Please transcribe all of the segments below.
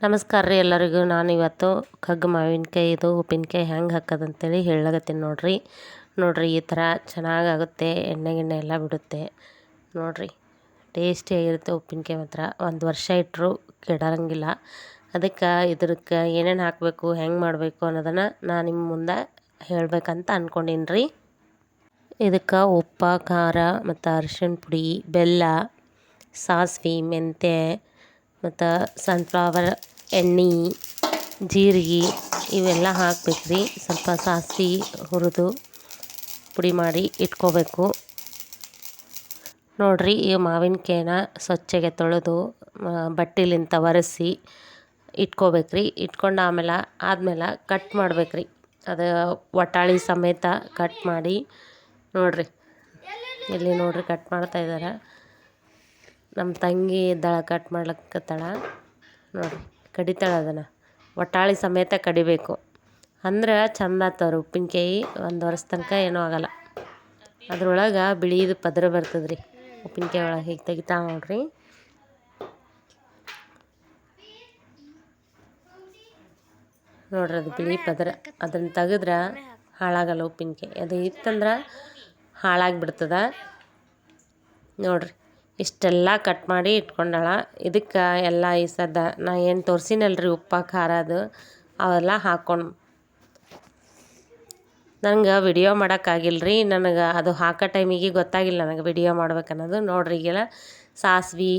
ನಮಸ್ಕಾರ ರೀ ಎಲ್ಲರಿಗೂ. ನಾನು ಇವತ್ತು ಕಗ್ಗ ಮಾವಿನಕಾಯಿ, ಇದು ಉಪ್ಪಿನಕಾಯಿ ಹೆಂಗೆ ಹಾಕೋದಂತೇಳಿ ಹೇಳಗತ್ತೀನಿ ನೋಡಿರಿ. ನೋಡಿರಿ ಈ ಥರ ಚೆನ್ನಾಗಾಗುತ್ತೆ, ಎಣ್ಣೆ ಗಿಣ್ಣೆ ಎಲ್ಲ ಬಿಡುತ್ತೆ. ನೋಡಿರಿ ಟೇಸ್ಟಿಯಾಗಿರುತ್ತೆ ಉಪ್ಪಿನಕಾಯಿ ಮಾತ್ರ. ಒಂದು ವರ್ಷ ಇಟ್ಟರು ಕೆಡರಂಗಿಲ್ಲ. ಅದಕ್ಕೆ ಇದಕ್ಕೆ ಏನೇನು ಹಾಕಬೇಕು, ಹೆಂಗೆ ಮಾಡಬೇಕು ಅನ್ನೋದನ್ನು ನಾನು ನಿಮ್ಮ ಮುಂದೆ ಹೇಳಬೇಕಂತ ಅಂದ್ಕೊಂಡೀನಿ ರೀ. ಇದಕ್ಕೆ ಉಪ್ಪು, ಖಾರ ಮತ್ತು ಅರಿಶಿಣ ಪುಡಿ, ಬೆಲ್ಲ, ಸಾಸ್ವೆ, ಮೆಂತ್ಯ ಮತ್ತು ಸನ್ಫ್ಲವರ್ ಎಣ್ಣೆ, ಜೀರಿಗೆ ಇವೆಲ್ಲ ಹಾಕ್ಬೇಕು ರೀ ಸ್ವಲ್ಪ ಸಾಸಿ ಹುರಿದು ಪುಡಿ ಮಾಡಿ ಇಟ್ಕೋಬೇಕು. ನೋಡಿರಿ ಈ ಮಾವಿನಕಾಯಿನ ಸ್ವಚ್ಛಗೆ ತೊಳೆದು ಬಟ್ಟೆಲಿಂತ ಒರೆಸಿ ಇಟ್ಕೋಬೇಕು ರೀ ಇಟ್ಕೊಂಡು ಆಮೇಲೆ, ಆದ್ಮೇಲೆ ಕಟ್ ಮಾಡ್ಬೇಕು ರೀ ಅದು ವಟಾಳಿ ಸಮೇತ ಕಟ್ ಮಾಡಿ, ನೋಡಿರಿ. ಇಲ್ಲಿ ನೋಡಿರಿ ಕಟ್ ಮಾಡ್ತಾ ಇದ್ದಾರೆ ನಮ್ಮ ತಂಗಿ ದಳ ಕಟ್ ಮಾಡ್ಲಕ್ಕತ್ತಾಳ ನೋಡಿರಿ, ಕಡಿತಾಳೆ ಅದನ್ನು. ಒಟ್ಟಾಳಿ ಸಮೇತ ಕಡಿಬೇಕು. ಅಂದ್ರೆ ಚಂದ ಆಗ್ತವ್ರಿ ಉಪ್ಪಿನಕಾಯಿ ಒಂದು ವರ್ಷ ತನಕ ಏನೂ ಆಗಲ್ಲ. ಅದ್ರೊಳಗೆ ಬಿಳಿದು ಪದರ ಬರ್ತದೆ ರೀ ಉಪ್ಪಿನಕಾಯಿ ಒಳಗೆ ಹೀಗೆ ತೆಗಿತಾ ನೋಡ್ರಿ. ನೋಡ್ರಿ ಅದು ಬಿಳಿ ಪದರ. ಅದನ್ನು ತೆಗೆದ್ರೆ ಹಾಳಾಗಲ್ಲ ಉಪ್ಪಿನಕಾಯಿ. ಅದು ಇತ್ತಂದ್ರೆ ಹಾಳಾಗಿಬಿಡ್ತದೆ. ನೋಡಿರಿ. ಇಷ್ಟೆಲ್ಲ ಕಟ್ ಮಾಡಿ ಇಟ್ಕೊಂಡಳ. ಇದಕ್ಕೆ ಎಲ್ಲ ಈ ಸದ್ದ ನಾ ಏನು ತೋರ್ಸಿನಲ್ರಿ ಉಪ್ಪು, ಖಾರ ಅದು, ಅವೆಲ್ಲ ಹಾಕೊಂಡು ನನಗೆ ವಿಡಿಯೋ ಮಾಡೋಕ್ಕಾಗಿಲ್ರಿ ನನಗೆ ಅದು ಹಾಕೋ ಟೈಮಿಗೆ ಗೊತ್ತಾಗಿಲ್ಲ ನನಗೆ ವಿಡಿಯೋ ಮಾಡ್ಬೇಕನ್ನೋದು ನೋಡ್ರಿ ಈಗೆಲ್ಲ ಸಾಸ್ವಿ,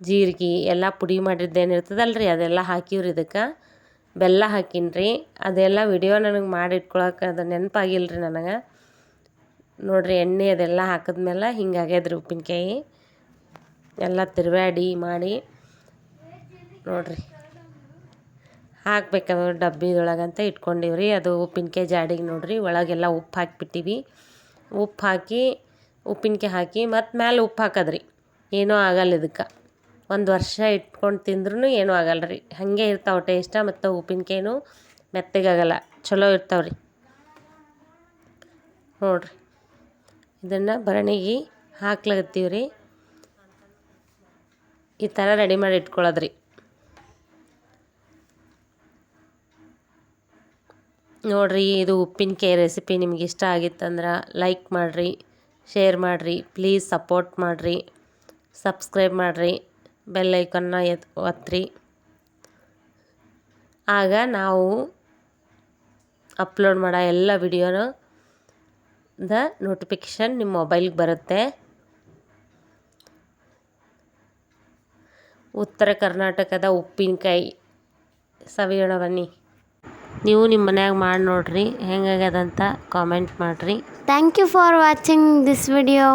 ಜೀರಿಗೆ ಎಲ್ಲ ಪುಡಿ ಮಾಡಿದ್ದೇನಿರ್ತದಲ್ಲ ರೀ ಅದೆಲ್ಲ ಹಾಕಿವ್ರಿ ಇದಕ್ಕೆ. ಬೆಲ್ಲ ಹಾಕಿನ್ರಿ. ಅದೆಲ್ಲ ವಿಡಿಯೋ ನನಗೆ ಮಾಡಿಟ್ಕೊಳಕ್ಕೆ ಅದು ನೆನಪಾಗಿಲ್ಲ ರೀ ನನಗೆ. ನೋಡ್ರಿ ಎಣ್ಣೆ ಅದೆಲ್ಲ ಹಾಕಿದ್ಮೇಲೆ ಹಿಂಗಾಗ್ಯದ್ರಿ ಉಪ್ಪಿನಕಾಯಿ. ಎಲ್ಲ ತಿರುವಾಡಿ ಮಾಡಿ ನೋಡಿರಿ. ಅದು ಡಬ್ಬಿದೊಳಗಂತ ಇಟ್ಕೊಂಡಿವ್ರಿ. ಅದು ಉಪ್ಪಿನಕಾಯಿ ಜಾಡಿಗೆ ನೋಡ್ರಿ. ಒಳಗೆಲ್ಲ ಉಪ್ಪು ಹಾಕಿಬಿಟ್ಟಿವಿ. ಉಪ್ಪು ಹಾಕಿ, ಉಪ್ಪಿನಕಾಯಿ ಹಾಕಿ ಮತ್ತು ಮ್ಯಾಲೆ ಉಪ್ಪು ಹಾಕದ್ರಿ. ಏನೂ ಆಗಲ್ಲ ಇದಕ್ಕೆ. ಒಂದು ವರ್ಷ ಇಟ್ಕೊಂಡು ತಿಂದ್ರೂ ಏನೂ ಆಗಲ್ಲ ರೀ. ಹಾಗೆ ಇರ್ತಾವೆ ಟೇಸ್ಟ ಮತ್ತು ಉಪ್ಪಿನಕಾಯಿನೂ ಮೆತ್ತಗಾಗಲ್ಲ ಚಲೋ ಇರ್ತಾವೆ ರೀ ನೋಡಿರಿ. ಇದನ್ನು ಬರಣಿಗೆ ಹಾಕ್ಲತ್ತೀವಿ ರೀ ಈ ಥರ ರೆಡಿ ಮಾಡಿ ಇಟ್ಕೊಳ್ಳೋದ್ರಿ ನೋಡಿರಿ, ಇದು ಉಪ್ಪಿನಕಾಯಿ ರೆಸಿಪಿ ನಿಮ್ಗೆ ಇಷ್ಟ ಆಗಿತ್ತಂದ್ರೆ ಲೈಕ್ ಮಾಡಿರಿ ಶೇರ್ ಮಾಡಿರಿ ಪ್ಲೀಸ್ ಸಪೋರ್ಟ್ ಮಾಡಿರಿ ಸಬ್ಸ್ಕ್ರೈಬ್ ಮಾಡಿರಿ ಬೆಲ್ಲೈಕನ್ನ ಎತ್ ಒತ್ತಿರಿ ಆಗ ನಾವು ಅಪ್ಲೋಡ್ ಮಾಡೋ ಎಲ್ಲ ವಿಡಿಯೋನ ದ ನೋಟಿಫಿಕೇಷನ್ ನಿಮ್ಮ ಮೊಬೈಲ್ಗೆ ಬರುತ್ತೆ. ಉತ್ತರ ಕರ್ನಾಟಕದ ಉಪ್ಪಿನಕಾಯಿ. ಸವಿಯೋಣ ಬನ್ನಿ. ನೀವು ನಿಮ್ಮ ಮನ್ಯಾಗ ಮಾಡಿ ನೋಡ್ರಿ ಹೆಂಗಾಗ್ಯದಂತ ಕಾಮೆಂಟ್ ಮಾಡಿರಿ. Thank you for watching this video.